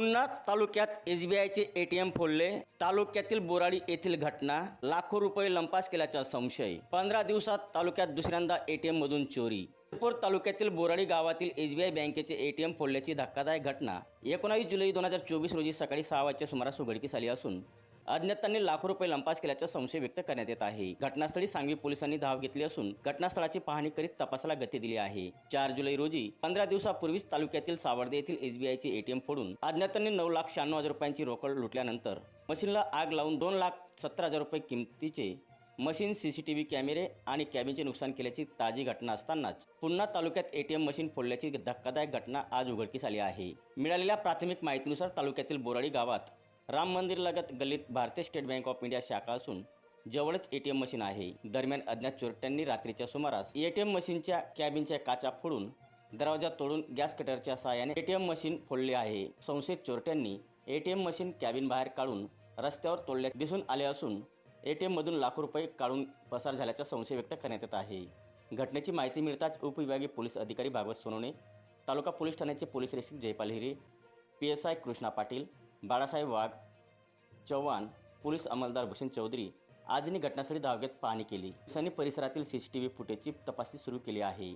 पुन्हा तालुक्यात एस बी आयचे ए टी एम फोडले. तालुक्यातील बोराडी येथील घटना लाखो रुपये लंपास केल्याचा संशय. पंधरा दिवसात तालुक्यात दुसऱ्यांदा ए टी मधून चोरी. शिरपूर तालुक्यातील बोराडी गावातील एस बी आय बँकेचे ए टी एम फोडल्याची धक्कादायक घटना. एकोणावीस जुलै दोन हजार चोवीस रोजी सकाळी सहा वाजच्या सुमारास उघडकीस आली असून अज्ञातांनी लाखो रुपये लंपास केल्याचा संशय व्यक्त करण्यात येत आहे. घटनास्थळी सांगवी पोलिसांनी धाव घेतली असून घटनास्थळाची पाहणी करीत तपासाला गती दिली आहे. चार जुलै रोजी पंधरा दिवसापूर्वीच तालुक्यातील सावर्दे येथील एसबीआयचे एटीएम फोडून अज्ञातांनी नऊ लाख शहाण्णव हजार रुपयांची रोकड लुटल्यानंतर मशीनला आग लावून दोन लाख सत्तर हजार रुपये किमतीचे मशीन सीसीटीव्ही कॅमेरे आणि कॅबिनचे नुकसान केल्याची ताजी घटना असतानाच पुन्हा तालुक्यात एटीएम मशीन फोडल्याची धक्कादायक घटना आज उघडकीस आली आहे. मिळालेल्या प्राथमिक माहितीनुसार तालुक्यातील बोराडी गावात राम मंदिरलगत गल्लीत भारतीय स्टेट बँक ऑफ इंडिया शाखा असून जवळच एटीएम मशीन आहे. दरम्यान अज्ञात चोरट्यांनी रात्रीच्या सुमारास एटीएम मशीनच्या कॅबिनच्या काचा फोडून दरवाजा तोडून गॅस कटरच्या सहाय्याने एटीएम मशीन फोडले आहे. संशयित चोरट्यांनी एटीएम मशीन कॅबिन बाहेर काढून रस्त्यावर तोडले दिसून आले असून ए टी एममधून लाखो रुपये काढून पसार झाल्याचा संशय व्यक्त करण्यात येत आहे. घटनेची माहिती मिळताच उपविभागीय पोलीस अधिकारी भागवत सोनवणे तालुका पोलीस ठाण्याचे पोलीस निरीक्षक Jaipal Hire P S I Krishna Patil Balasaheb Wagh Chavan police अंमलदार Bhushan Chaudhari आदींनी घटनास्थळी धाव घेत पाहणी केली. पोलिसांनी परिसरातील सी सी टी व्ही फुटेजची तपासणी सुरू केली आहे.